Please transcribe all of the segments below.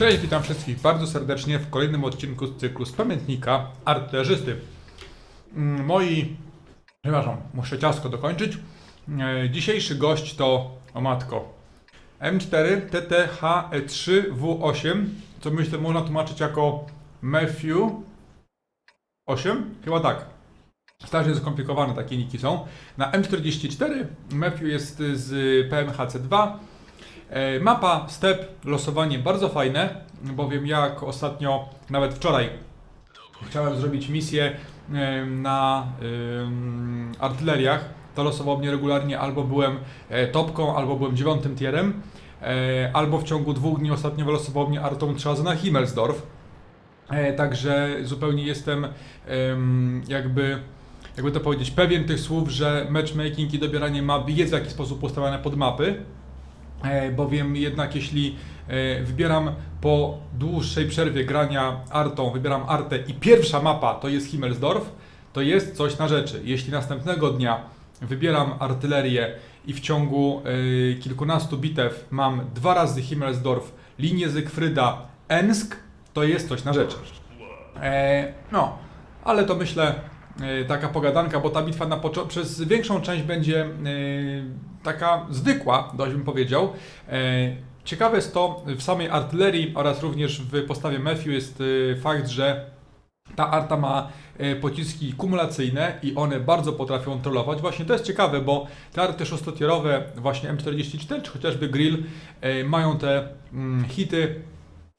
Cześć, witam wszystkich bardzo serdecznie w kolejnym odcinku z cyklu z pamiętnika artylerzysty. Mm, Moi, przepraszam, muszę ciasko dokończyć. E, Dzisiejszy gość to, o matko, M4 TTH3W8, co myślę można tłumaczyć jako Matthew 8? Chyba tak. Strasznie skomplikowane takie niki są. Na M44 Matthew jest z PMHC2. E, Mapa, step, losowanie bardzo fajne, bowiem jak ostatnio, nawet wczoraj, chciałem zrobić misję na artyleriach, to losowało mnie regularnie, albo byłem e, topką, albo byłem dziewiątym tierem, e, albo w ciągu dwóch dni ostatnio wylosowało mnie artą Trzaza na Himmelsdorf. Także zupełnie jestem em, jakby, jakby to powiedzieć, pewien tych słów, że matchmaking i dobieranie map jest w jakiś sposób ustawione pod mapy. E, bowiem jednak jeśli e, wybieram po dłuższej przerwie grania artą, wybieram artę i pierwsza mapa to jest Himmelsdorf, to jest coś na rzeczy. Jeśli następnego dnia wybieram artylerię i w ciągu e, kilkunastu bitew mam dwa razy Himmelsdorf, linię Zygfryda, Ensk, to jest coś na rzeczy. No, ale to myślę taka pogadanka, bo ta bitwa na przez większą część będzie taka zwykła, dość bym powiedział. E, ciekawe jest to w samej artylerii oraz również w postawie Matthew jest e, fakt, że ta arta ma e, pociski kumulacyjne i one bardzo potrafią trollować. Właśnie to jest ciekawe, bo te arty szóstotierowe, właśnie M44 czy chociażby Grill, mają te mm, hity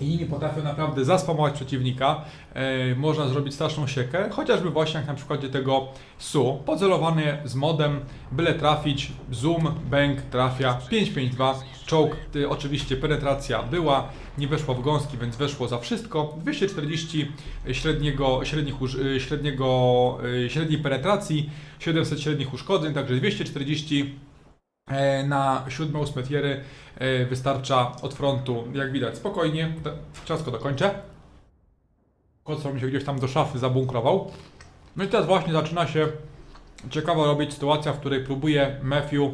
i nimi potrafią naprawdę zaspamować przeciwnika. E, można zrobić straszną siekę, chociażby właśnie jak na przykładzie tego SU. Pocelowanie z modem, byle trafić, zoom, bang, trafia, 5-5-2, czołg, y, oczywiście penetracja była, nie weszło w gąski, więc weszło za wszystko. 240 średniego, średnich, y, średniego, średniej penetracji, 700 średnich uszkodzeń, także 240 E, na 7-8 tiery e, wystarcza od frontu, jak widać, spokojnie. Ciasko dokończę. Kocor mi się gdzieś tam do szafy zabunkrował. No i teraz właśnie zaczyna się ciekawa robić sytuacja, w której próbuje Matthew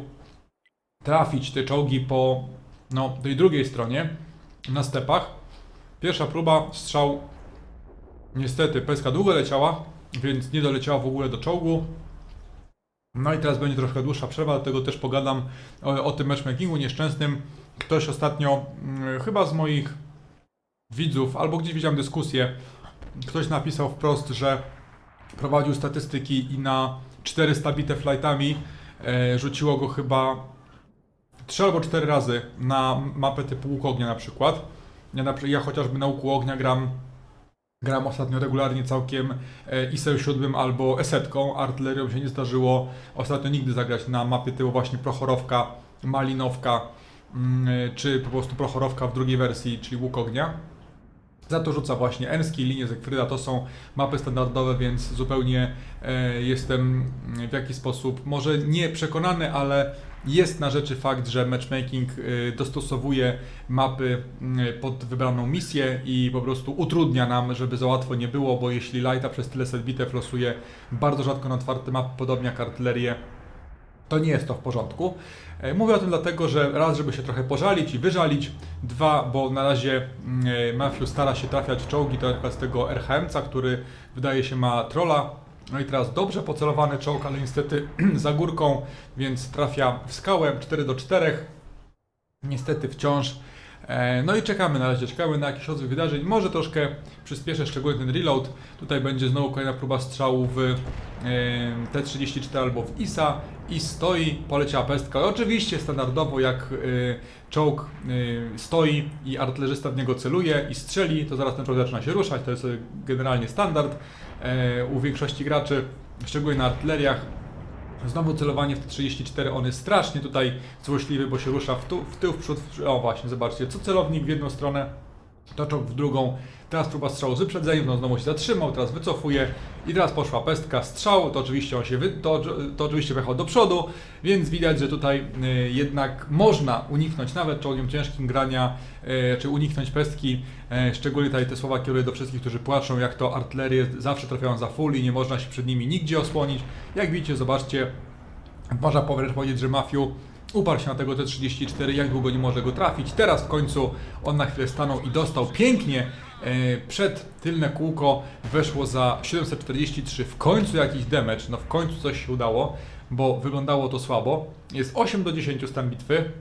trafić te czołgi po no, tej drugiej stronie na stepach. Pierwsza próba, strzał niestety peska długo leciała, więc nie doleciała w ogóle do czołgu. No i teraz będzie troszkę dłuższa przerwa, dlatego też pogadam o, o tym matchmakingu nieszczęsnym. Ktoś ostatnio, mm, chyba z moich widzów, albo gdzieś widziałem dyskusję, ktoś napisał wprost, że prowadził statystyki i na 400 bite flightami e, rzuciło go chyba 3 albo 4 razy na mapę typu łuk ognia na przykład. Ja, na, ja chociażby na łuku ognia gram Gram ostatnio regularnie całkiem e, ISEL 7 albo esetką. Artylerią się nie zdarzyło ostatnio nigdy zagrać na mapie typu właśnie Prochorowka, Malinowka, mm, e, czy po prostu Prochorowka w drugiej wersji, czyli Łuk Ognia. Za to rzuca właśnie Enski, linie Zekfryda, to są mapy standardowe, więc zupełnie e, jestem w jakiś sposób, może nie przekonany, ale jest na rzeczy fakt, że matchmaking e, dostosowuje mapy mm, pod wybraną misję i po prostu utrudnia nam, żeby za łatwo nie było, bo jeśli Lighta przez tyle set bitew losuje bardzo rzadko na otwarte mapy, podobnie jak artylerię, to nie jest to w porządku. E, Mówię o tym dlatego, że raz, żeby się trochę pożalić i wyżalić, dwa, bo na razie mm, e, Matthew stara się trafiać w czołgi, to na przykład z tego RHM-ca, który wydaje się ma trolla. No i teraz dobrze pocelowany czołg, ale niestety za górką, więc trafia w skałę 4 do 4. Niestety wciąż. E, No i czekamy na razie, czekamy na jakiś rozwój wydarzeń. Może troszkę przyspieszę szczególnie ten reload. Tutaj będzie znowu kolejna próba strzału w e, T34 albo w ISA. I stoi, poleciała pestka. Oczywiście standardowo jak e, czołg stoi i artylerzysta w niego celuje i strzeli, to zaraz ten czołg zaczyna się ruszać. To jest generalnie standard u większości graczy, szczególnie na artyleriach. Znowu celowanie w te 34, on jest strasznie tutaj złośliwy, bo się rusza w, tu, w tył, w przód. W, o właśnie, zobaczcie, co celownik w jedną stronę, to czołg w drugą. Teraz próba strzału z wyprzedzeniem, no znowu się zatrzymał, teraz wycofuje i teraz poszła pestka strzał, to oczywiście on się, wy, to, to oczywiście wjechał do przodu, więc widać, że tutaj y, jednak można uniknąć nawet czołgiem ciężkim grania, y, czy uniknąć pestki, y, szczególnie tutaj te słowa kieruję do wszystkich, którzy płaczą, jak to artylerię zawsze trafiają za full i nie można się przed nimi nigdzie osłonić. Jak widzicie, zobaczcie, można powiedzieć, że Mafiu Uparł się na tego T-34, jak długo nie może go trafić. Teraz w końcu on na chwilę stanął i dostał pięknie e, przed tylne kółko. Weszło za 743. W końcu jakiś damage, no w końcu coś się udało, bo wyglądało to słabo. Jest 8 do 10 stan bitwy.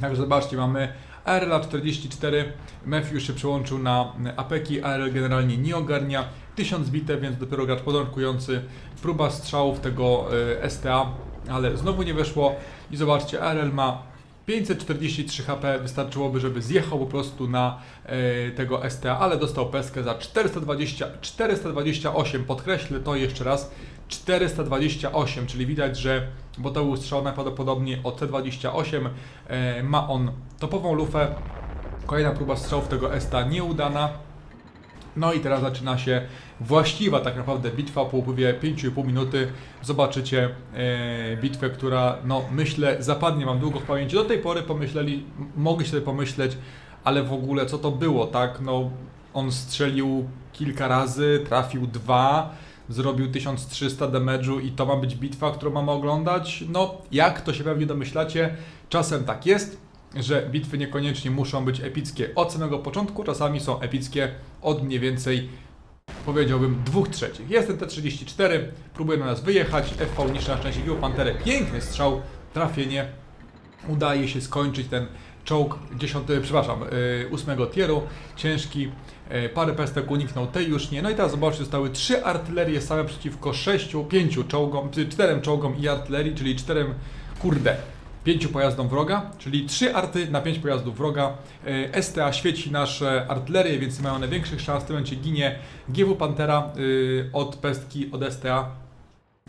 Także zobaczcie, mamy ARL 44, Matthew się przełączył na apeki, ARL generalnie nie ogarnia, 1000 bite, więc dopiero gracz początkujący, próba strzałów tego e, STA, ale znowu nie weszło. I zobaczcie, ARL ma 543 HP, wystarczyłoby, żeby zjechał po prostu na e, tego STA, ale dostał peskę za 420, 428, podkreślę to jeszcze raz, 428, czyli widać, że bo to był strzał najprawdopodobniej od T28, e, ma on topową lufę, kolejna próba strzałów tego STA nieudana, no i teraz zaczyna się właściwa tak naprawdę bitwa po upływie 5,5 minuty. Zobaczycie e, bitwę, która no myślę zapadnie wam długo w pamięci. Do tej pory pomyśleli, m- mogli sobie pomyśleć, ale w ogóle co to było, tak? No on strzelił kilka razy, trafił dwa, zrobił 1300 damage'u i to ma być bitwa, którą mamy oglądać. No jak to się pewnie domyślacie, czasem tak jest że bitwy niekoniecznie muszą być epickie. Od samego początku, czasami są epickie od mniej więcej, powiedziałbym, dwóch trzecich. Jest ten T-34, próbuje na nas wyjechać, FV niszczy na szczęście Biło Panterę, piękny strzał, trafienie, udaje się skończyć ten czołg 10, przepraszam, yy, 8 tieru, ciężki, yy, parę pestek uniknął, tej już nie. No i teraz zobaczcie, zostały trzy artylerie same przeciwko 6, 5 czołgom, 4 czołgom i artylerii, czyli 4, kurde, 5 pojazdom wroga, czyli 3 arty na 5 pojazdów wroga. E, STA świeci nasze artylerię, więc mają największych szans. W tym momencie ginie GW Pantera y, od pestki od STA,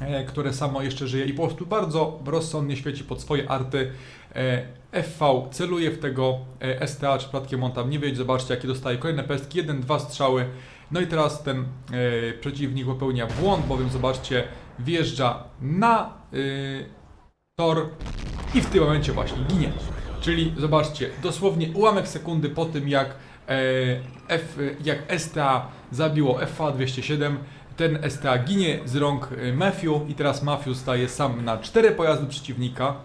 e, które samo jeszcze żyje i po prostu bardzo rozsądnie świeci pod swoje arty. E, FV celuje w tego STA, czy przypadkiem on tam nie wiedzie. Zobaczcie, jakie dostaje kolejne pestki. Jeden, dwa strzały. No i teraz ten przeciwnik popełnia błąd, bowiem zobaczcie, wjeżdża na y, tor i w tym momencie właśnie ginie. Czyli zobaczcie, dosłownie ułamek sekundy po tym jak, e, F, jak STA zabiło FA207, ten STA ginie z rąk e, Matthew i teraz Matthew staje sam na cztery pojazdy przeciwnika.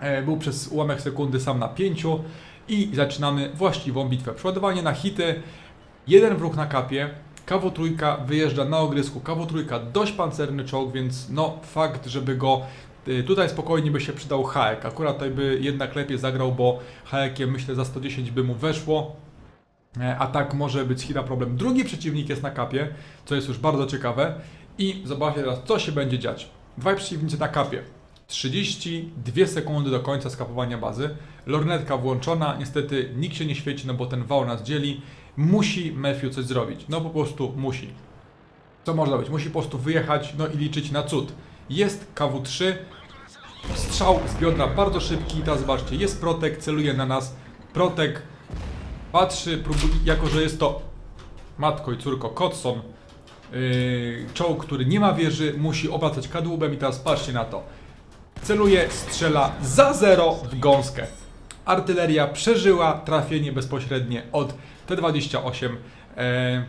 E, był przez ułamek sekundy sam na pięciu i zaczynamy właściwą bitwę. Przeładowanie na hity, jeden wróg na kapie, Kawo trójka wyjeżdża na ogrysku, Kawo trójka dość pancerny czołg, więc no fakt, żeby go tutaj spokojnie by się przydał Haek. Akurat tutaj by jednak lepiej zagrał, bo Haekiem myślę za 110 by mu weszło. E, A tak może być chwila problem. Drugi przeciwnik jest na kapie, co jest już bardzo ciekawe. I zobaczcie teraz, co się będzie dziać. Dwaj przeciwnicy na kapie. 32 sekundy do końca skapowania bazy. Lornetka włączona, niestety nikt się nie świeci, no bo ten wał nas dzieli. Musi Matthew coś zrobić. No po prostu musi. Co można być? Musi po prostu wyjechać, no i liczyć na cud. Jest KW3, strzał z biodra bardzo szybki. Teraz zobaczcie, jest Protek, celuje na nas. Protek patrzy, próbuje, jako że jest to matko i córko Kotson, yy, czołg, który nie ma wieży, musi obracać kadłubem i teraz patrzcie na to. Celuje, strzela za zero w gąskę. Artyleria przeżyła trafienie bezpośrednie od T-28, e,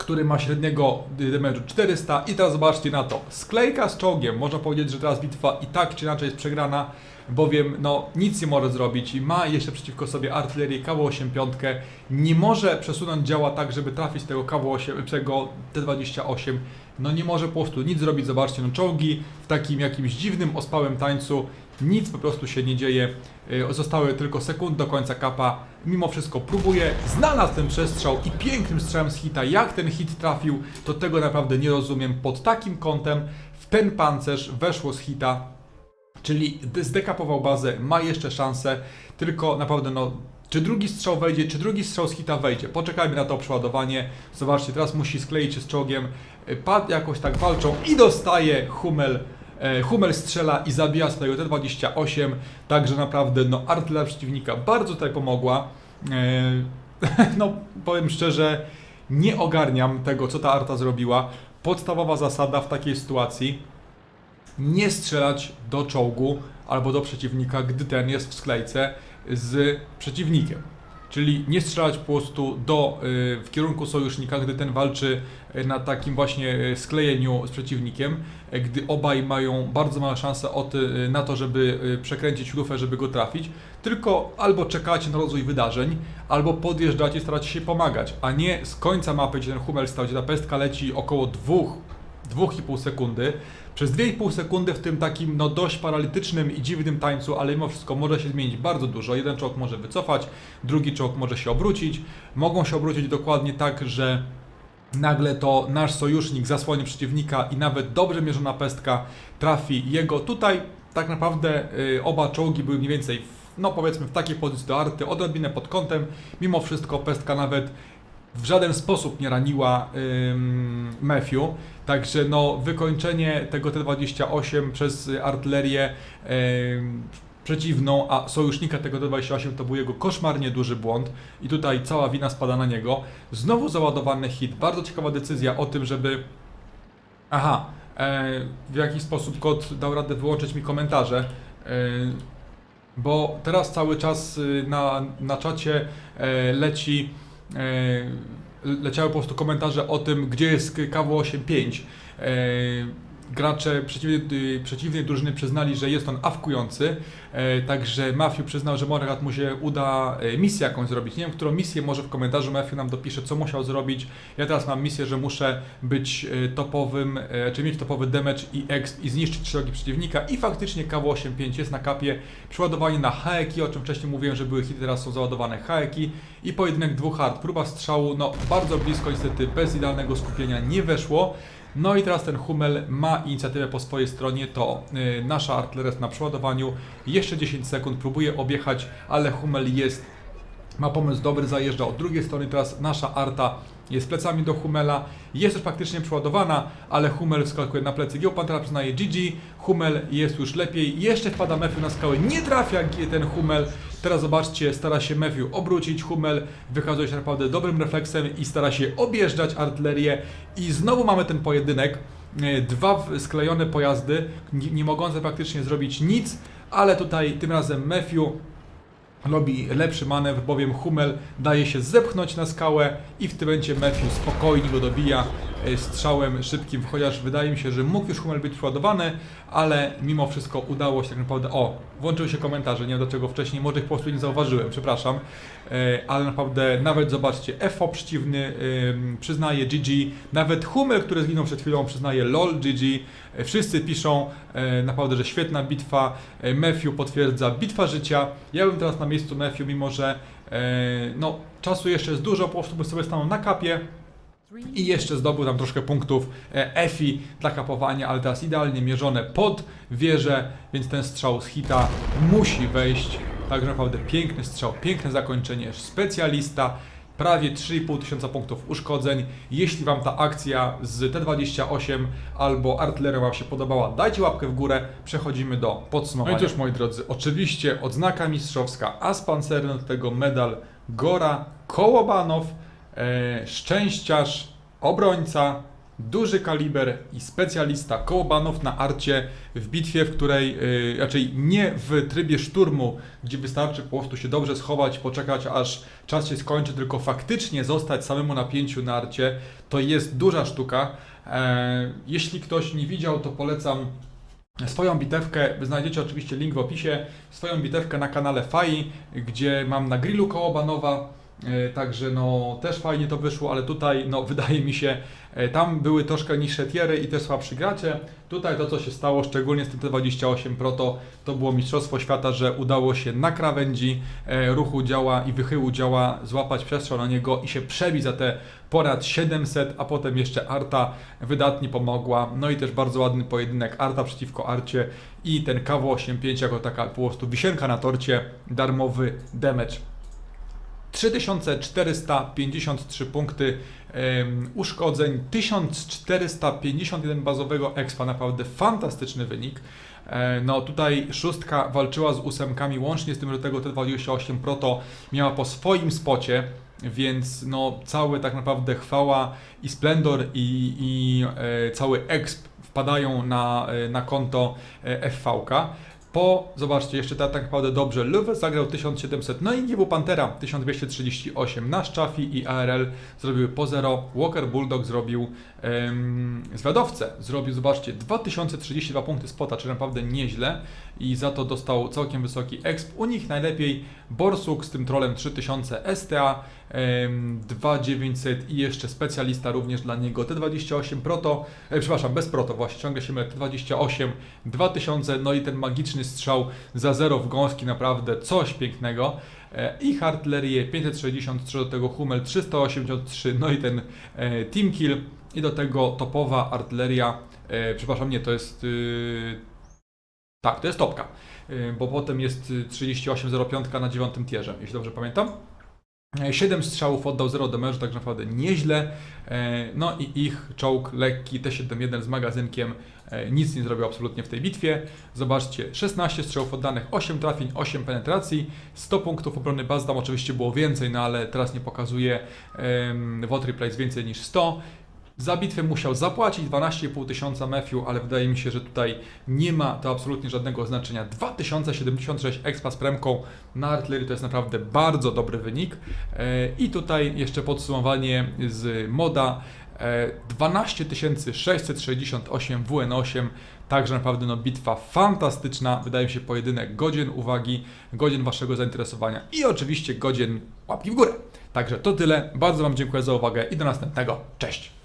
który ma średniego damage'u 400 i teraz zobaczcie na to. Sklejka z czołgiem, można powiedzieć, że teraz bitwa i tak czy inaczej jest przegrana, bowiem no nic nie może zrobić i ma jeszcze przeciwko sobie artylerię KW-8 piątkę. Nie może przesunąć działa tak, żeby trafić tego KW-8, tego T-28. No nie może po prostu nic zrobić, zobaczcie, no czołgi w takim jakimś dziwnym, ospałym tańcu, nic po prostu się nie dzieje, Y, zostały tylko sekundy do końca kapa, mimo wszystko próbuje, znalazł ten przestrzał i pięknym strzałem z hita, jak ten hit trafił, to tego naprawdę nie rozumiem, pod takim kątem w ten pancerz weszło z hita, Czyli zdekapował bazę, ma jeszcze szansę, tylko naprawdę no, czy drugi strzał wejdzie, czy drugi strzał z hita wejdzie. Poczekajmy na to przeładowanie. Zobaczcie, teraz musi skleić się z czołgiem. Y, Pad jakoś tak walczą i dostaje Hummel. E, Hummel strzela i zabija swojego T-28, także naprawdę no, artyleria przeciwnika bardzo tutaj pomogła. E, no, powiem szczerze, nie ogarniam tego, co ta arta zrobiła. Podstawowa zasada w takiej sytuacji nie strzelać do czołgu albo do przeciwnika, gdy ten jest w sklejce z przeciwnikiem. Czyli nie strzelać po prostu do, y, w kierunku sojusznika, gdy ten walczy y, na takim właśnie y, sklejeniu z przeciwnikiem, gdy obaj mają bardzo małe szanse o ty, y, na to, żeby przekręcić lufę, żeby go trafić, tylko albo czekacie na rozwój wydarzeń, albo podjeżdżacie staracie się pomagać, a nie z końca mapy, gdzie ten Hummel stał, gdzie ta pestka leci około dwóch 2,5 sekundy. Przez 2,5 sekundy w tym takim no dość paralitycznym i dziwnym tańcu, ale mimo wszystko może się zmienić bardzo dużo. Jeden czołg może wycofać, drugi czołg może się obrócić. Mogą się obrócić dokładnie tak, że nagle to nasz sojusznik zasłoni przeciwnika i nawet dobrze mierzona pestka trafi jego. Tutaj tak naprawdę y, oba czołgi były mniej więcej, w, no powiedzmy w takiej pozycji do arty, odrobinę pod kątem. Mimo wszystko pestka nawet w żaden sposób nie raniła ym, Matthew. Także no, wykończenie tego T-28 przez artylerię ym, przeciwną, a sojusznika tego T-28 to był jego koszmarnie duży błąd i tutaj cała wina spada na niego. Znowu załadowany hit. Bardzo ciekawa decyzja o tym, żeby... Aha, e, w jaki sposób kod dał radę wyłączyć mi komentarze. E, bo teraz cały czas y, na, na czacie e, leci leciały po prostu komentarze o tym, gdzie jest KW85. Gracze przeciwnej, y, przeciwnej drużyny przyznali, że jest on awkujący, e, także Matthew przyznał, że może mu się uda e, misję jakąś zrobić. Nie wiem, którą misję, może w komentarzu Matthew nam dopisze, co musiał zrobić. Ja teraz mam misję, że muszę być e, topowym, czy mieć topowy damage i exp i zniszczyć szeroki przeciwnika i faktycznie KW85 jest na kapie. Przeładowanie na haeki, o czym wcześniej mówiłem, że były hity, teraz są załadowane haeki i pojedynek dwóch hard. Próba strzału, no bardzo blisko, niestety bez idealnego skupienia nie weszło. No i teraz ten Hummel ma inicjatywę po swojej stronie, to y, nasza artyleria jest na przeładowaniu. Jeszcze 10 sekund, próbuje objechać, ale Hummel jest, ma pomysł dobry, zajeżdża od drugiej strony. Teraz nasza arta jest plecami do Hummela, jest już praktycznie przeładowana, ale Hummel wskakuje na plecy. Geopantera przyznaje GG, Hummel jest już lepiej, jeszcze wpada Matthew na skałę, nie trafia ten Hummel. Teraz zobaczcie, stara się Matthew obrócić, Hummel wykazuje się naprawdę dobrym refleksem i stara się objeżdżać artylerię i znowu mamy ten pojedynek. E, Dwa sklejone pojazdy, nie, nie mogące praktycznie zrobić nic, ale tutaj tym razem Matthew robi lepszy manewr, bowiem Hummel daje się zepchnąć na skałę i w tym momencie Matthew spokojnie go dobija strzałem szybkim, chociaż wydaje mi się, że mógł już Hummel być przeładowany, ale mimo wszystko udało się tak naprawdę... O, włączyły się komentarze, nie wiem dlaczego wcześniej, może ich po prostu nie zauważyłem, przepraszam, E, ale naprawdę nawet zobaczcie, FO przeciwny ym, przyznaje GG, nawet Hummel, który zginął przed chwilą przyznaje LOL GG, E, wszyscy piszą e, naprawdę, że świetna bitwa, E, Matthew potwierdza, bitwa życia, ja bym teraz na miejscu Matthew, mimo że e, no, czasu jeszcze jest dużo, po prostu bym sobie stanął na kapie, i jeszcze zdobył tam troszkę punktów e, EFI dla kapowania, ale teraz idealnie mierzone pod wieżę, więc ten strzał z hita musi wejść. Także naprawdę piękny strzał, piękne zakończenie, specjalista, prawie 3,5 tysiąca punktów uszkodzeń. Jeśli Wam ta akcja z T28 albo artyleria Wam się podobała, dajcie łapkę w górę, przechodzimy do podsumowania. No i cóż moi drodzy, oczywiście odznaka mistrzowska, a z pancerny do tego medal Gora Kołobanow, szczęściarz, obrońca, duży kaliber i specjalista Kołobanow na arcie w bitwie, w której, y, raczej nie w trybie szturmu, gdzie wystarczy po prostu się dobrze schować, poczekać aż czas się skończy, tylko faktycznie zostać samemu na pięciu na arcie, to jest duża sztuka. E, jeśli ktoś nie widział, to polecam Swoją bitewkę, znajdziecie oczywiście link w opisie, swoją bitewkę na kanale Fai, gdzie mam na grillu Kołobanowa, e, także no też fajnie to wyszło, ale tutaj no wydaje mi się, e, tam były troszkę niższe tiery i też słabszy gracze. Tutaj to co się stało, szczególnie z tym T28 Proto, to było Mistrzostwo Świata, że udało się na krawędzi e, ruchu działa i wychyłu działa złapać przestrzał na niego i się przebić za te ponad 700, a potem jeszcze Arta wydatnie pomogła. No i też bardzo ładny pojedynek Arta przeciwko Arcie i ten KW85 jako taka po prostu wisienka na torcie, darmowy damage. 3453 punkty uszkodzeń, 1451 bazowego expa, naprawdę fantastyczny wynik. E, No tutaj szóstka walczyła z ósemkami, łącznie z tym, że tego T28 Proto miała po swoim spocie, więc no cały tak naprawdę chwała i splendor i, i e, cały exp wpadają na, e, na konto FV-ka. Po, zobaczcie, jeszcze tak, tak naprawdę dobrze. Luwe zagrał 1700, no i GW Pantera 1238. Nasz Chafi i ARL zrobiły po 0. Walker Bulldog zrobił em, zwiadowcę. Zrobił, zobaczcie, 2032 punkty spota, czyli naprawdę nieźle. I za to dostał całkiem wysoki exp. U nich najlepiej Borsuk z tym trolem 3000 STA, 2900 i jeszcze specjalista również dla niego T28 Proto, e, przepraszam, bez Proto właśnie, ciągle się mylę, T28 2000, no i ten magiczny strzał za zero w gąski, naprawdę coś pięknego. E, I artylerię 563, do tego Hummel 383, no i ten e, Team Kill i do tego topowa artyleria, e, przepraszam, nie, to jest y, tak, to jest topka, y, bo potem jest y, 3805 na dziewiątym tierze, jeśli dobrze pamiętam. 7 strzałów oddał 0 damage'u, tak naprawdę nieźle. E, No i ich czołg lekki T71 z magazynkiem e, nic nie zrobił absolutnie w tej bitwie. Zobaczcie, 16 strzałów oddanych, 8 trafień, 8 penetracji, 100 punktów obrony baz, tam oczywiście było więcej, no ale teraz nie pokazuje WOT Replays więcej niż 100. Za bitwę musiał zapłacić 12,5 tysiąca Matthew, ale wydaje mi się, że tutaj nie ma to absolutnie żadnego znaczenia. 2076 expa z premką na artylerii to jest naprawdę bardzo dobry wynik. E, I tutaj jeszcze podsumowanie z moda. E, 12 668 WN8, także naprawdę no, bitwa fantastyczna. Wydaje mi się pojedynek godzien uwagi, godzien Waszego zainteresowania i oczywiście godzien łapki w górę. Także to tyle. Bardzo Wam dziękuję za uwagę i do następnego. Cześć!